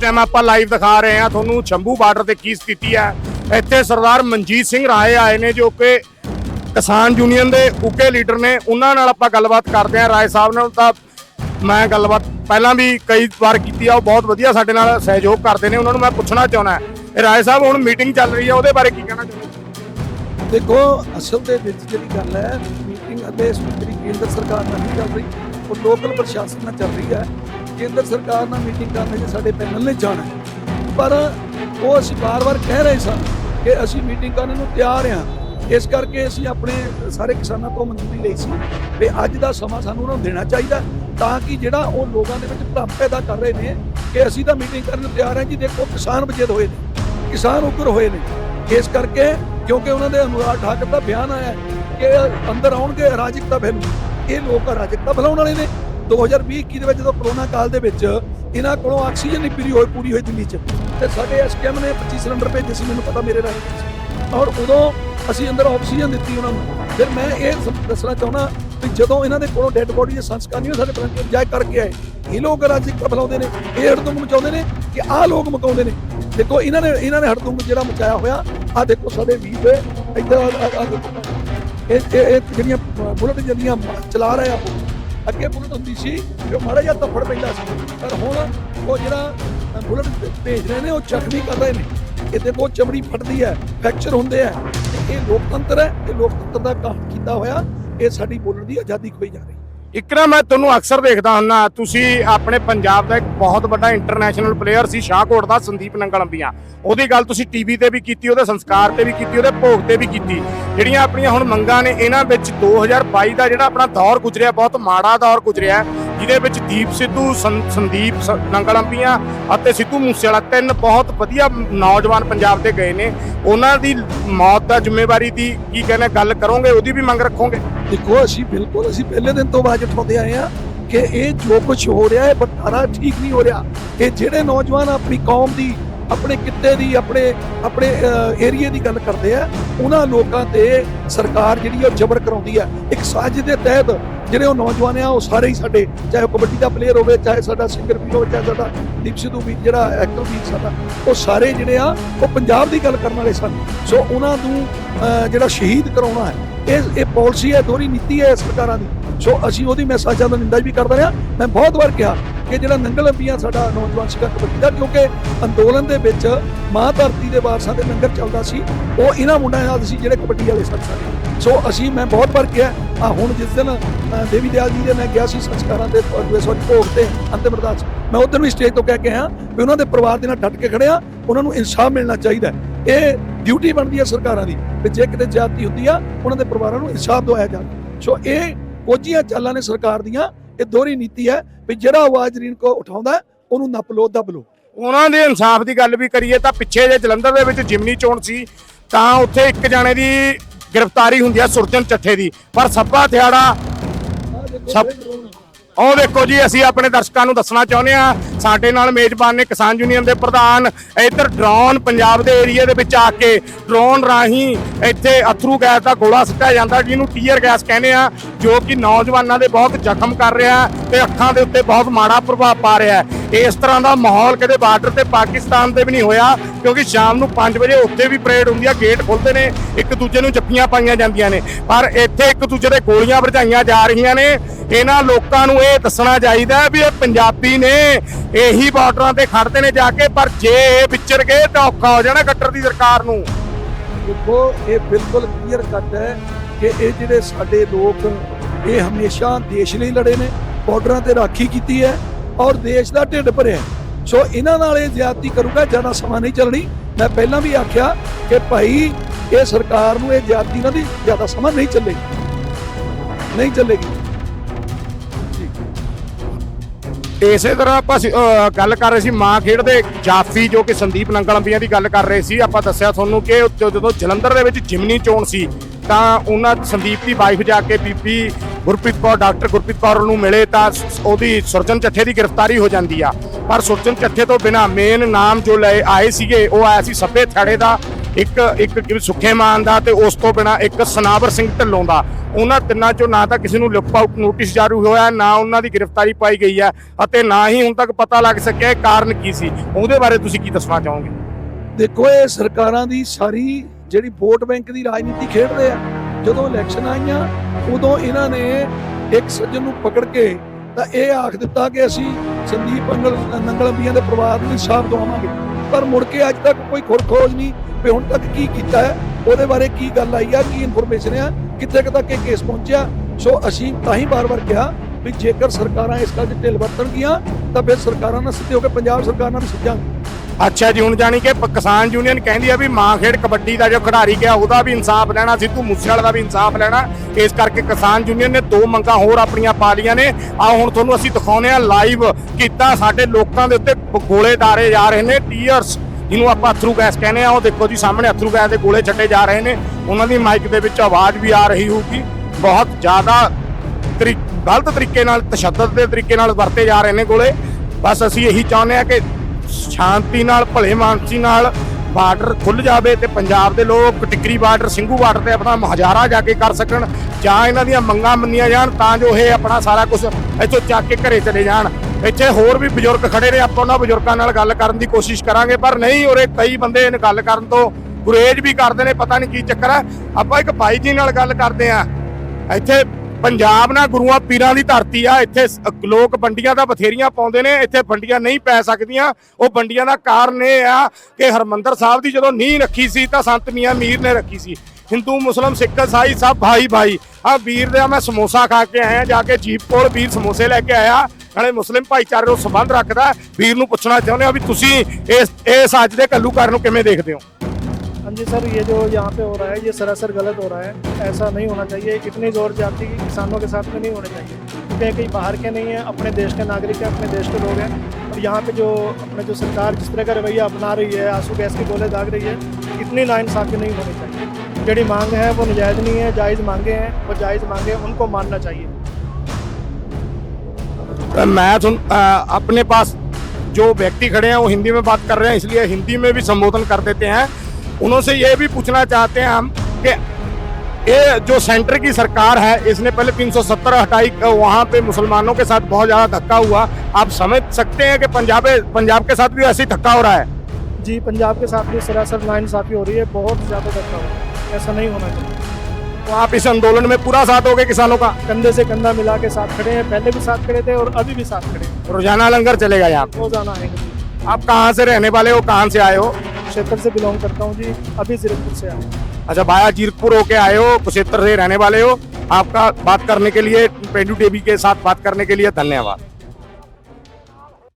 Time ਆਪਾਂ live ਦਿਖਾ ਰਹੇ ਹਾਂ, ਤੁਹਾਨੂੰ ਸ਼ੰਭੂ ਬਾਰਡਰ ਤੇ ਕੀ ਸਥਿਤੀ ਹੈ। ਇੱਥੇ ਸਰਦਾਰ ਮਨਜੀਤ ਸਿੰਘ ਰਾਏ ਆਏ ਨੇ, ਜੋ ਕਿ ਕਿਸਾਨ ਯੂਨੀਅਨ ਦੇ ਉੱਗੇ ਲੀਡਰ ਨੇ। ਉਹਨਾਂ ਨਾਲ ਆਪਾਂ ਗੱਲਬਾਤ ਕਰਦੇ ਹਾਂ। ਰਾਏ ਸਾਹਿਬ ਨਾਲ ਤਾਂ ਮੈਂ ਗੱਲਬਾਤ ਪਹਿਲਾਂ ਵੀ ਕਈ ਵਾਰ ਕੀਤੀ ਆ, ਉਹ ਬਹੁਤ ਵਧੀਆ ਸਾਡੇ ਨਾਲ ਸਹਿਯੋਗ ਕਰਦੇ ਨੇ। ਉਹਨਾਂ ਨੂੰ ਮੈਂ ਪੁੱਛਣਾ ਚਾਹੁੰਦਾ ਰਾਏ ਸਾਹਿਬ, ਹੁਣ ਮੀਟਿੰਗ ਚੱਲ ਰਹੀ ਹੈ, ਉਹਦੇ ਬਾਰੇ ਕੀ ਕਹਿਣਾ ਚਾਹੁੰਦੇ ਦੇਖੋ, ਅਸਲ ਦੇ ਵਿੱਚ ਜਿਹੜੀ ਗੱਲ ਹੈ ਮੀਟਿੰਗ ਅਤੇ ਜਿਹੜੀ ਕੇਂਦਰ ਸਰਕਾਰ ਨਾਲ ਚੱਲ ਰਹੀ, ਉਹ ਲੋਕਲ ਪ੍ਰਸ਼ਾਸਨ ਨਾਲ ਚੱਲ ਰਹੀ ਹੈ। ਕੇਂਦਰ ਸਰਕਾਰ ਨਾਲ ਮੀਟਿੰਗ ਕਰਨ ਲਈ ਸਾਡੇ ਪੈਨਲ ਨੇ ਜਾਣਾ ਪਰ ਉਹ ਅਸੀਂ ਵਾਰ-ਵਾਰ ਕਹਿ ਰਹੇ ਸਾਂ ਕਿ ਅਸੀਂ ਮੀਟਿੰਗ ਕਰਨ ਨੂੰ ਤਿਆਰ ਹਾਂ। ਇਸ ਕਰਕੇ ਅਸੀਂ ਆਪਣੇ ਸਾਰੇ ਕਿਸਾਨਾਂ ਤੋਂ ਮਨਜ਼ੂਰੀ ਲਈ ਸੀ ਵੀ ਅੱਜ ਦਾ ਸਮਾਂ ਸਾਨੂੰ ਉਹਨਾਂ ਨੂੰ ਦੇਣਾ ਚਾਹੀਦਾ ਤਾਂ ਕਿ ਜਿਹੜਾ ਉਹ ਲੋਕਾਂ ਦੇ ਵਿੱਚ ਭਰਮ ਪੈਦਾ ਕਰ ਰਹੇ ਨੇ ਕਿ ਅਸੀਂ ਤਾਂ ਮੀਟਿੰਗ ਕਰਨ ਨੂੰ ਤਿਆਰ ਹਾਂ ਜੀ। ਦੇਖੋ, ਕਿਸਾਨ ਵਜੇਦ ਹੋਏ ਨੇ, ਕਿਸਾਨ ਉੱਗਰ ਹੋਏ ਨੇ। ਇਸ ਕਰਕੇ ਕਿਉਂਕਿ ਉਹਨਾਂ ਦੇ ਅਨੁਰਾਗ ਠਾਕੁਰ ਦਾ ਬਿਆਨ ਆਇਆ ਕਿ ਅੰਦਰ ਆਉਣਗੇ ਅਰਾਜਕਤਾ ਫੈਲੂ ਇਹ ਲੋਕ ਅਰਾਜਕਤਾ ਫੈਲਾਉਣ ਵਾਲੇ ਨੇ। 2020 ਦੇ ਵਿੱਚ ਜਦੋਂ ਕਰੋਨਾ ਕਾਲ ਦੇ ਵਿੱਚ ਇਹਨਾਂ ਕੋਲੋਂ ਆਕਸੀਜਨ ਨਹੀਂ ਪੂਰੀ ਹੋਈ ਪੂਰੀ ਹੋਈ ਦਿੱਲੀ 'ਚ। ਤੇ ਸਾਡੇ ਐਸਕੇਐਮ ਨੇ 25 ਸਿਲੰਡਰ ਭੇਜੇ ਸੀ, ਮੈਨੂੰ ਪਤਾ ਮੇਰੇ ਰਾਹੀਂ ਔਰ ਉਦੋਂ ਅਸੀਂ ਅੰਦਰ ਆਕਸੀਜਨ ਦਿੱਤੀ ਉਹਨਾਂ ਨੂੰ। ਫਿਰ ਮੈਂ ਇਹ ਦੱਸਣਾ ਚਾਹੁੰਦਾ ਵੀ ਜਦੋਂ ਇਹਨਾਂ ਦੇ ਕੋਲੋਂ ਡੈੱਡ ਬੋਡੀ ਦੇ ਸੰਸਕਾਰ ਨਹੀਂ ਸਾਡੇ ਪ੍ਰਾਂਤ ਜਾਇ ਕਰਕੇ ਆਏ, ਇਹ ਲੋਕ ਅਰਾਜਕਤਾ ਫੈਲਾਉਂਦੇ ਨੇ, ਇਹ ਹੜਦੰਗ ਮਚਾਉਂਦੇ ਨੇ ਕਿ ਆਹ ਲੋਕ ਮਕਾਉਂਦੇ ਨੇ। ਦੇਖੋ, ਇਹਨਾਂ ਨੇ ਇਹਨਾਂ ਨੇ ਹੜਦੰਗ ਜਿਹੜਾ ਮਚਾਇਆ ਹੋਇਆ ਆ ਦੇਖੋ ਸਾਡੇ ਵੀਰ ਇੱਧਰ ਇਹ ਜਿਹੜੀਆਂ ਬੁਲਟ ਜਿਹੜੀਆਂ ਚਲਾ ਰਹੇ ਆ ਅੱਗੇ ਬੁਲਟ ਹੁੰਦੀ ਸੀ, ਜੋ ਮਾੜਾ ਜਿਹਾ ਤੱਫੜ ਪੈਂਦਾ ਸੀ। ਪਰ ਹੁਣ ਉਹ ਜਿਹੜਾ ਬੁਲਟ ਭੇਜ ਰਹੇ ਨੇ, ਉਹ ਜ਼ਖਮੀ ਕਰ ਰਹੇ ਨੇ। ਇਹ ਬਹੁਤ ਚਮੜੀ ਫਟਦੀ ਹੈ ਫ੍ਰੈਕਚਰ ਹੁੰਦੇ ਹੈ। ਤੇ ਇਹ ਲੋਕਤੰਤਰ ਹੈ, ਇਹ ਲੋਕਤੰਤਰ ਦਾ ਕੰਮ ਕੀਤਾ ਹੋਇਆ। ਇਹ ਸਾਡੀ ਬੋਲਣ ਦੀ ਆਜ਼ਾਦੀ ਖੋਈ ਜਾ ਰਹੀ ਇੱਕ ਨਾ ਮੈਂ ਤੁਹਾਨੂੰ ਅਕਸਰ ਦੇਖਦਾ ਹੁੰਨਾ ਤੁਸੀਂ ਆਪਣੇ ਪੰਜਾਬ ਦਾ ਇੱਕ ਬਹੁਤ ਵੱਡਾ ਇੰਟਰਨੈਸ਼ਨਲ ਪਲੇਅਰ ਸੀ, ਸ਼ਾਹਕੋਟ ਦਾ ਸੰਦੀਪ ਨੰਗਲੰਬੀਆਂ ਉਹਦੀ ਗੱਲ ਤੁਸੀਂ ਟੀਵੀ ਤੇ ਵੀ ਕੀਤੀ, ਉਹਦੇ ਸੰਸਕਾਰ ਤੇ ਵੀ ਕੀਤੀ, ਉਹਦੇ ਭੋਗ ਤੇ ਵੀ ਕੀਤੀ। ਜਿਹੜੀਆਂ ਆਪਣੀਆਂ ਹੁਣ ਮੰਗਾਂ ਨੇ, ਇਹਨਾਂ ਵਿੱਚ 2022 ਦਾ ਜਿਹੜਾ ਆਪਣਾ ਦੌਰ ਗੁਜ਼ਰਿਆ, ਬਹੁਤ ਮਾੜਾ ਦੌਰ ਗੁਜ਼ਰਿਆ, ਜਿਹਦੇ ਵਿੱਚ ਦੀਪ ਸਿੱਧੂ ਸੰਦੀਪ ਸ- ਨੰਗਲੰਬੀਆਂ ਅਤੇ ਸਿੱਧੂ ਮੂਸੇਵਾਲਾ, ਤਿੰਨ ਬਹੁਤ ਵਧੀਆ ਨੌਜਵਾਨ ਪੰਜਾਬ ਦੇ ਗਏ ਨੇ। ਉਹਨਾਂ ਦੀ ਮੌਤ ਦਾ ਜ਼ਿੰਮੇਵਾਰੀ ਦੀ ਕੀ ਕਹਿੰਦੇ, ਗੱਲ ਕਰੋਗੇ, ਉਹਦੀ ਵੀ ਮੰਗ ਰੱਖੋਗੇ। ਦੇਖੋ, ਅਸੀਂ ਬਿਲਕੁਲ, ਅਸੀਂ ਪਹਿਲੇ ਦਿਨ ਤੋਂ ਆਵਾਜ਼ ਉਠਾਉਂਦੇ ਆਏ ਆ ਕਿ ਇਹ ਜੋ ਕੁਝ ਹੋ ਰਿਹਾ ਹੈ ਬਟਾਰਾ ਠੀਕ ਨਹੀਂ ਹੋ ਰਿਹਾ। ਇਹ ਜਿਹੜੇ ਨੌਜਵਾਨ ਆਪਣੀ ਕੌਮ ਦੀ ਆਪਣੇ ਕਿੱਤੇ ਦੀ, ਆਪਣੇ ਆਪਣੇ ਏਰੀਏ ਦੀ ਗੱਲ ਕਰਦੇ ਆ, ਉਹਨਾਂ ਲੋਕਾਂ ਤੇ ਸਰਕਾਰ ਜਿਹੜੀ ਆ ਉਹ ਜ਼ਬਰ ਕਰਾਉਂਦੀ ਆ। ਇੱਕ ਸਾਜ਼ਿਸ਼ ਦੇ ਤਹਿਤ ਜਿਹੜੇ ਉਹ ਨੌਜਵਾਨ ਆ, ਉਹ ਸਾਰੇ ਹੀ ਸਾਡੇ, ਚਾਹੇ ਉਹ ਕਬੱਡੀ ਦਾ ਪਲੇਅਰ ਹੋਵੇ, ਚਾਹੇ ਸਾਡਾ ਸਿੰਗਰ ਵੀ ਹੋਵੇ, ਚਾਹੇ ਸਾਡਾ ਦੀਪ ਸਿੱਧੂ ਵੀ, ਜਿਹੜਾ ਐਕਟਰ ਵੀ ਸਾਡਾ, ਉਹ ਸਾਰੇ ਜਿਹੜੇ ਆ, ਉਹ ਪੰਜਾਬ ਦੀ ਗੱਲ ਕਰਨ ਵਾਲੇ ਸਨ। ਸੋ ਉਹਨਾਂ ਨੂੰ ਜਿਹੜਾ ਸ਼ਹੀਦ ਕਰਾਉਣਾ ਹੈ, ਇਹ ਇਹ ਪਾਲਿਸੀ ਹੈ, ਦੋਹਰੀ ਨੀਤੀ ਹੈ ਸਰਕਾਰਾਂ ਦੀ। ਸੋ ਅਸੀਂ ਉਹਦੀ ਮੈਂ ਸਾਜਾ ਦਾ ਨਿੰਦਾ ਵੀ ਕਰਦਾ ਰਿਹਾ। ਮੈਂ ਬਹੁਤ ਵਾਰ ਕਿਹਾ ਕਿ ਜਿਹੜਾ ਨੰਗਲ ਅੰਬੀਆਂ ਸਾਡਾ ਨੌਜਵਾਨ ਸੀਗਾ ਕਬੱਡੀ ਦਾ ਕਿਉਂਕਿ ਅੰਦੋਲਨ ਦੇ ਵਿੱਚ ਮਾਂ ਧਰਤੀ ਦੇ ਵਾਰਸਾਂ ਦੇ ਲੰਗਰ ਚੱਲਦਾ ਸੀ ਉਹ ਇਹਨਾਂ ਮੁੰਡਿਆਂ ਨਾਲ ਸੀ ਜਿਹੜੇ ਕਬੱਡੀ ਵਾਲੇ ਸਨ ਸਾਡੇ ਸੋ ਅਸੀਂ ਮੈਂ ਬਹੁਤ ਵਾਰ ਕਿਹਾ ਆ ਹੁਣ ਜਿਸ ਦਿਨ ਦੇਵੀ ਦਿਆਲ ਜੀ ਦੇ ਮੈਂ ਗਿਆ ਸੀ ਸੰਸਕਾਰਾਂ ਦੇ ਅ, ਸੌਰੀ ਭੋਗ ਤੇ ਅੰਤਿਮ ਅਰਦਾਸ ਮੈਂ ਉਦੋਂ ਵੀ ਸਟੇਜ ਤੋਂ ਕਹਿ ਕੇ ਆਇਆ ਵੀ ਉਹਨਾਂ ਦੇ ਪਰਿਵਾਰ ਦੇ ਨਾਲ ਡਟ ਕੇ ਖੜਿਆ ਉਹਨਾਂ ਨੂੰ ਇਨਸਾਫ ਮਿਲਣਾ ਚਾਹੀਦਾ ਇਹ ਡਿਊਟੀ ਬਣਦੀ ਹੈ ਸਰਕਾਰਾਂ ਦੀ ਵੀ ਜੇ ਕਿਤੇ ਜਾਤੀ ਹੁੰਦੀ ਆ ਉਹਨਾਂ ਦੇ ਪਰਿਵਾਰਾਂ ਨੂੰ ਇਨਸਾਫ ਦਵਾਇਆ ਜਾਵੇ। ਸੋ ਇਹ ਕੋਝੀਆਂ ਚਾਲਾਂ ਨੇ ਸਰਕਾਰ ਦੀਆਂ ਇਹ ਦੋਹਰੀ ਨੀਤੀ ਹੈ ਵੀ ਜਿਹੜਾ ਆਵਾਜ਼ ਰੀਨ ਕੋ ਉਠਾਉਂਦਾ ਹੈ, ਉਹਨੂੰ ਨੱਪ ਲੋ ਦੱਬ ਲੋ ਉਹਨਾਂ ਦੇ ਇਨਸਾਫ ਦੀ ਗੱਲ ਵੀ ਕਰੀਏ ਤਾਂ ਪਿੱਛੇ ਜੇ ਜਲੰਧਰ ਦੇ ਵਿੱਚ ਜਿਮਨੀ ਚੋਣ ਸੀ ਤਾਂ ਉੱਥੇ ਇੱਕ ਜਾਣੇ ਦੀ ਗ੍ਰਿਫਤਾਰੀ ਹੁੰਦੀ ਆ ਸੁਰਜਨ ਚੱਠੇ ਦੀ। ਪਰ ਸਭ- ਉਹ ਦੇਖੋ ਜੀ, ਅਸੀਂ ਆਪਣੇ ਦਰਸ਼ਕਾਂ ਨੂੰ ਦੱਸਣਾ ਚਾਹੁੰਦੇ ਆ ਸਾਡੇ ਨਾਲ ਮੇਜ਼ਬਾਨ ਨੇ ਕਿਸਾਨ ਯੂਨੀਅਨ ਦੇ ਪ੍ਰਧਾਨ, ਇੱਧਰ ਡਰੋਨ ਪੰਜਾਬ ਦੇ ਏਰੀਆ ਦੇ ਵਿੱਚ ਆ ਕੇ ਡਰੋਨ ਰਾਹੀਂ ਇੱਥੇ ਅਥਰੂ ਗੈਸ ਦਾ ਗੋਲਾ ਸਿੱਟਿਆ ਜਾਂਦਾ, ਜਿਹਨੂੰ ਟੀਅਰ ਗੈਸ ਕਹਿੰਦੇ ਆ, ਜੋ ਕਿ ਨੌਜਵਾਨਾਂ ਦੇ ਬਹੁਤ ਜ਼ਖਮ ਕਰ ਰਿਹਾ ਹੈ ਤੇ ਅੱਖਾਂ ਦੇ ਉੱਤੇ ਬਹੁਤ ਮਾੜਾ ਪ੍ਰਭਾਵ ਪਾ ਰਿਹਾ ਹੈ। ਇਸ ਤਰ੍ਹਾਂ ਦਾ ਮਾਹੌਲ ਕਦੇ ਬਾਰਡਰ ਤੇ ਪਾਕਿਸਤਾਨ ਤੇ ਵੀ ਨਹੀਂ ਹੋਇਆ, ਕਿਉਂਕਿ ਸ਼ਾਮ ਨੂੰ 5 ਵਜੇ ਉੱਥੇ ਵੀ ਪਰੇਡ ਹੁੰਦੀ ਆ, ਗੇਟ ਖੁੱਲਦੇ ਨੇ, ਇੱਕ ਦੂਜੇ ਨੂੰ ਜੱਫੀਆਂ ਪਾਈਆਂ ਜਾਂਦੀਆਂ ਨੇ। ਪਰ ਇੱਥੇ ਇੱਕ ਦੂਜੇ ਦੇ ਗੋਲੀਆਂ ਵਰਝਾਈਆਂ ਜਾ ਰਹੀਆਂ ਨੇ। ਇਹਨਾਂ ਲੋਕਾਂ ਨੂੰ ਇਹ ਦੱਸਣਾ ਚਾਹੀਦਾ ਵੀ ਇਹ ਪੰਜਾਬੀ ਨੇ, ਇਹੀ ਬਾਰਡਰਾਂ ਤੇ ਖੜਦੇ ਨੇ ਜਾ ਕੇ, ਪਰ ਜੇ ਇਹ ਵਿਚਰ ਗਏ ਤਾਂ ਔਖਾ ਹੋ ਜਾਣਾ ਕੱਟਰ ਦੀ ਸਰਕਾਰ ਨੂੰ। ਦੇਖੋ, ਇਹ ਬਿਲਕੁਲ ਕਲੀਅਰ ਕੱਟ ਹੈ ਕਿ ਇਹ ਜਿਹੜੇ ਸਾਡੇ ਲੋਕ, ਇਹ ਹਮੇਸ਼ਾ ਦੇਸ਼ ਲਈ ਲੜੇ ਨੇ, ਬਾਰਡਰਾਂ ਤੇ ਰਾਖੀ ਕੀਤੀ ਹੈ। ਔਰ ਦੇਸ਼ ਦਾ ਢਿੱਡ ਭਰਿਆ। ਸੋ ਇਹਨਾਂ ਨਾਲ ਇਹ ਜ਼ਿਆਦਤੀ ਕਰੂਗਾ, ਜ਼ਿਆਦਾ ਸਮਾਂ ਨਹੀਂ ਚੱਲਣੀ। ਮੈਂ ਪਹਿਲਾਂ ਵੀ ਆਖਿਆ ਕਿ ਭਾਈ, ਇਹ ਸਰਕਾਰ ਨੂੰ ਇਹ ਜ਼ਿਆਦਤੀ ਨਾਲ ਦੀ ਜ਼ਿਆਦਾ ਸਮਾਂ ਨਹੀਂ ਚੱਲੇਗੀ। ਨਹੀਂ ਚੱਲੇਗੀ। ਇਸੇ ਤਰ੍ਹਾਂ ਆਪਾਂ ਗੱਲ ਕਰ ਰਹੇ ਸੀ, ਮਾਂ ਖੇਡ ਦੇ ਜਾਫੀ ਜੋ ਕਿ ਸੰਦੀਪ ਨੰਗਲੰਬੀਆਂ ਦੀ ਗੱਲ ਕਰ ਰਹੇ ਸੀ। ਆਪਾਂ ਦੱਸਿਆ ਤੁਹਾਨੂੰ ਕਿ ਜਦੋਂ ਜਲੰਧਰ ਦੇ ਵਿੱਚ ਜਿਮਨੀ ਚੋਣ ਸੀ ਤਾਂ ਉਹਨਾਂ ਸੰਦੀਪ ਦੀ ਵਾਈਫ ਜਾ ਕੇ ਬੀਬੀ ਗੁਰਪ੍ਰੀਤ ਕੌਰ, ਡਾਕਟਰ ਗੁਰਪ੍ਰੀਤ ਕੌਰ ਨੂੰ ਮਿਲੇ ਤਾਂ ਸ- ਉਹਦੀ ਸੁਰਜਨ ਚੱਠੇ ਦੀ ਗ੍ਰਿਫਤਾਰੀ ਹੋ ਜਾਂਦੀ ਆ। ਪਰ ਸੁਰਜਨ ਚੱਠੇ ਤੋਂ ਬਿਨਾ ਮੇਨ ਨਾਮ ਜੋ ਲਏ ਆਏ ਸੀਗੇ, ਉਹ ਆਇਆ ਸੀ ਸੱਬੇ ਥੜੇ ਦਾ, ਇੱਕ ਇੱਕ ਕਿ ਸੁੱਖੇ ਮਾਨ ਦਾ ਤੇ ਉਸ ਤੋਂ ਬਿਨਾ ਇੱਕ ਸਨਾਵਰ ਸਿੰਘ ਢੱਲੋਂ ਦਾ। ਉਹਨਾਂ ਤਿੰਨਾਂ ਚੋਂ ਨਾ ਤਾਂ ਕਿਸੇ ਨੂੰ ਲੁੱਕ ਆਊਟ ਨੋਟਿਸ ਜਾਰੀ ਹੋਇਆ, ਨਾ ਉਹਨਾਂ ਦੀ ਗ੍ਰਿਫਤਾਰੀ ਪਾਈ ਗਈ ਹੈ ਅਤੇ ਨਾ ਹੀ ਹੁਣ ਤੱਕ ਪਤਾ ਲੱਗ ਸਕਿਆ ਕਾਰਨ ਕੀ ਸੀ। ਉਹਦੇ ਬਾਰੇ ਤੁਸੀਂ ਕੀ ਦੱਸਣਾ ਚਾਹੋਗੇ? ਦੇਖੋ, ਇਹ ਸਰਕਾਰਾਂ ਦੀ ਸਾਰੀ ਜਿਹੜੀ ਵੋਟ ਬੈਂਕ ਦੀ ਰਾਜਨੀਤੀ ਖੇਡਦੇ ਆ, ਜਦੋਂ ਇਲੈਕਸ਼ਨ ਆਈਆਂ, ਉਦੋਂ ਇਹਨਾਂ ਨੇ ਇੱਕ ਸੱਜਣ ਨੂੰ ਪਕੜ ਕੇ ਤਾਂ ਇਹ ਆਖ ਦਿੱਤਾ ਕਿ ਅਸੀਂ ਸੰਦੀਪ ਅੰਗਲ ਨੰਗਲੰਬੀਆਂ ਦੇ ਪਰਿਵਾਰ ਨੂੰ ਇਨਸਾਫ ਦਵਾਵਾਂਗੇ। ਪਰ ਮੁੜ ਕੇ ਅੱਜ ਤੱਕ ਕੋਈ ਖੁਰ ਖੋਜ ਨਹੀਂ ਵੀ ਹੁਣ ਤੱਕ ਕੀ ਕੀਤਾ ਹੈ, ਉਹਦੇ ਬਾਰੇ ਕੀ ਗੱਲ ਆਈ ਆ, ਕੀ ਇਨਫੋਰਮੇਸ਼ਨ ਆ, ਕਿੱਥੇ ਕੁ ਤੱਕ ਇਹ ਕੇਸ ਪਹੁੰਚਿਆ। ਸੋ ਅਸੀਂ ਤਾਂ ਹੀ ਬਾਰ-ਬਾਰ ਕਿਹਾ ਵੀ ਜੇਕਰ ਸਰਕਾਰਾਂ ਇਸ ਗੱਲ 'ਚ ਢਿੱਲ ਵਰਤਣਗੀਆਂ, ਤਾਂ ਫਿਰ ਸਰਕਾਰਾਂ ਨਾਲ ਸਿੱਧੇ ਹੋ ਕੇ ਪੰਜਾਬ ਸਰਕਾਰ ਨਾਲ ਵੀ ਸਿੱਧਾਂਗੇ ਅੱਛਾ ਜੀ, ਹੁਣ ਜਾਣੀ ਕਿ ਕਿਸਾਨ ਯੂਨੀਅਨ ਕਹਿੰਦੀ ਆ ਵੀ ਮਾਂ ਖੇਡ ਕਬੱਡੀ ਦਾ ਜੋ ਖਿਡਾਰੀ ਗਿਆ, ਉਹਦਾ ਵੀ ਇਨਸਾਫ ਲੈਣਾ ਸਿੱਧੂ ਮੂਸੇਵਾਲੇ ਦਾ ਵੀ ਇਨਸਾਫ ਲੈਣਾ। ਇਸ ਕਰਕੇ ਕਿਸਾਨ ਯੂਨੀਅਨ ਨੇ ਦੋ ਮੰਗਾਂ ਹੋਰ ਆਪਣੀਆਂ ਪਾ ਲਈਆਂ ਨੇ। ਆ ਹੁਣ ਤੁਹਾਨੂੰ ਅਸੀਂ ਦਿਖਾਉਨੇ ਆ ਲਾਈਵ ਕੀਤਾ ਸਾਡੇ ਲੋਕਾਂ ਦੇ ਉੱਤੇ ਗੋਲੇ ਡਾਰੇ ਜਾ ਰਹੇ ਨੇ ਟੀਅਰਸ ਜਿਹਨੂੰ ਆਪਾਂ ਅਥਰੂ ਗੈਸ ਕਹਿੰਦੇ ਆ, ਉਹ ਦੇਖੋ ਜੀ ਸਾਹਮਣੇ ਅਥਰੂ ਗੈਸ ਦੇ ਗੋਲੇ ਛੱਡੇ ਜਾ ਰਹੇ ਨੇ। ਉਹਨਾਂ ਦੀ ਮਾਈਕ ਦੇ ਵਿੱਚ ਆਵਾਜ਼ ਵੀ ਆ ਰਹੀ ਹੋਊਗੀ। ਬਹੁਤ ਜ਼ਿਆਦਾ ਤਰੀ, ਗਲਤ ਤਰੀਕੇ ਨਾਲ, ਤਸ਼ੱਦਦ ਦੇ ਤਰੀਕੇ ਨਾਲ ਵਰਤੇ ਜਾ ਰਹੇ ਨੇ ਗੋਲੇ। ਬਸ ਅਸੀਂ ਇਹੀ ਚਾਹੁੰਦੇ ਆ ਕਿ ਸ਼ਾਂਤੀ ਨਾਲ, ਭਲੇ ਮਾਨਸੀ ਨਾਲ ਬਾਰਡਰ ਖੁੱਲ ਜਾਵੇ ਤੇ ਪੰਜਾਬ ਦੇ ਲੋਕ ਟਿੱਕਰੀ ਬਾਰਡਰ, ਸਿੰਘੂ ਬਾਰਡਰ ਤੇ ਆਪਣਾ ਮੁਹਾਜ਼ਰਾ ਜਾ ਕੇ ਕਰ ਸਕਣ, ਜਾਂ ਇਹਨਾਂ ਦੀਆਂ ਮੰਗਾਂ ਮੰਨੀਆਂ ਜਾਣ, ਤਾਂ ਜੋ ਇਹ ਆਪਣਾ ਸਾਰਾ ਕੁਝ ਇੱਥੋਂ ਚੱਕ ਕੇ ਘਰੇ ਚਲੇ ਜਾਣ। ਇੱਥੇ ਹੋਰ ਵੀ ਬਜ਼ੁਰਗ ਖੜੇ ਨੇ ਆਪਾਂ ਉਹਨਾਂ ਬਜ਼ੁਰਗਾਂ ਨਾਲ ਗੱਲ ਕਰਨ ਦੀ ਕੋਸ਼ਿਸ਼ ਕਰਾਂਗੇ, ਪਰ ਨਹੀਂ, ਉਰੇ ਕਈ ਬੰਦੇ ਇਹਨ ਗੱਲ ਕਰਨ ਤੋਂ ਗੁਰੇਜ ਵੀ ਕਰਦੇ ਨੇ, ਪਤਾ ਨਹੀਂ ਕੀ ਚੱਕਰ ਹੈ। ਆਪਾਂ ਇੱਕ ਭਾਈ ਜੀ ਨਾਲ ਗੱਲ ਕਰਦੇ ਆ ਇੱਥੇ ਪੰਜਾਬ ਨਾ ਗੁਰੂਆਂ ਪੀਰਾਂ ਦੀ ਧਰਤੀ ਆ, ਇੱਥੇ ਲੋਕ ਬੰਡੀਆਂ ਦਾ ਬਥੇਰੀਆਂ ਪਾਉਂਦੇ ਨੇ, ਇੱਥੇ ਬੰਡੀਆਂ ਨਹੀਂ ਪੈ ਸਕਦੀਆਂ। ਉਹ ਬੰਡੀਆਂ ਦਾ ਕਾਰਨ ਇਹ ਆ ਕਿ ਹਰਮੰਦਰ ਸਾਹਿਬ ਦੀ ਜਦੋਂ ਨੀਂਹ ਰੱਖੀ ਸੀ ਤਾਂ ਸੰਤ ਮੀਆਂ ਮੀਰ ਨੇ ਰੱਖੀ ਸੀ। ਹਿੰਦੂ, ਮੁਸਲਮ, ਸਿੱਖ ਇਸਾਈ ਸਭ ਭਾਈ ਭਾਈ। ਆ ਵੀਰ ਦੇ ਮੈਂ ਸਮੋਸਾ ਖਾ ਕੇ ਆਇਆ, ਜਾ ਕੇ ਜੀਪ ਕੋਲ ਵੀਰ ਸਮੋਸੇ ਲੈ ਕੇ ਆਇਆ। ਨਾਲੇ ਮੁਸਲਿਮ ਭਾਈਚਾਰੇ ਨੂੰ ਸੰਬੰਧ ਰੱਖਦਾ। ਵੀਰ ਨੂੰ ਪੁੱਛਣਾ ਚਾਹੁੰਦੇ ਆ ਵੀ ਤੁਸੀਂ ਇਸ ਇਸ ਅੱਜ ਦੇ ਕੱਲੂਕਾਰ ਨੂੰ ਕਿਵੇਂ ਦੇਖਦੇ ਹੋ? हाँ जी सर, ये जो यहाँ पे हो रहा है, ये सरासर गलत हो रहा है। ऐसा नहीं होना चाहिए। इतनी ज़ोर जाती किसानों के साथ में नहीं होने चाहिए। क्योंकि कहीं बाहर के नहीं है, अपने देश के नागरिक हैं, अपने देश के लोग हैं। और यहाँ पे जो अपने जो सरकार जिस तरह का रवैया अपना रही है, आँसू गैस के गोले दाग रही है, इतनी नाइंसाफ़ी नहीं होनी चाहिए। जड़ी मांग है, वो नजायज़ नहीं है, जायज़ मांगे हैं, वो जायज़ मांगे, उनको मानना चाहिए। मैं सुन अपने पास जो व्यक्ति खड़े हैं, वो हिंदी में बात कर रहे हैं, इसलिए हिंदी में भी संबोधन कर देते हैं। उन्होंने ये भी पूछना चाहते हैं हम कि ये जो सेंटर की सरकार है इसने पहले 370 हटाई वहाँ पे मुसलमानों के साथ बहुत ज़्यादा धक्का हुआ। आप समझ सकते हैं कि पंजाब पंजाब के साथ भी ऐसे ही धक्का हो रहा है। जी पंजाब के साथ भी सरासर नाइंसाफ़ी हो रही है बहुत ज़्यादा धक्का हो रहा है। ऐसा नहीं होना चाहिए। तो आप इस आंदोलन में पूरा साथ हो गए किसानों का? कंधे से कंधा मिला के साथ खड़े हैं पहले भी साथ खड़े थे और अभी भी साथ खड़े हैं। रोज़ाना लंगर चलेगा यहाँ रोज़ाना आएँगे। आप कहाँ से रहने वाले हो कहाँ से आए हो? क्षेत्र से बिलोंग करता हूँ जी अभी जीरकपुर से आया हूँ। अच्छा बाया जीरकपुर होके आए हो कुशेत्र से रहने वाले हो आपका बात करने के लिए पेंडू टीवी के साथ बात करने के लिए धन्यवाद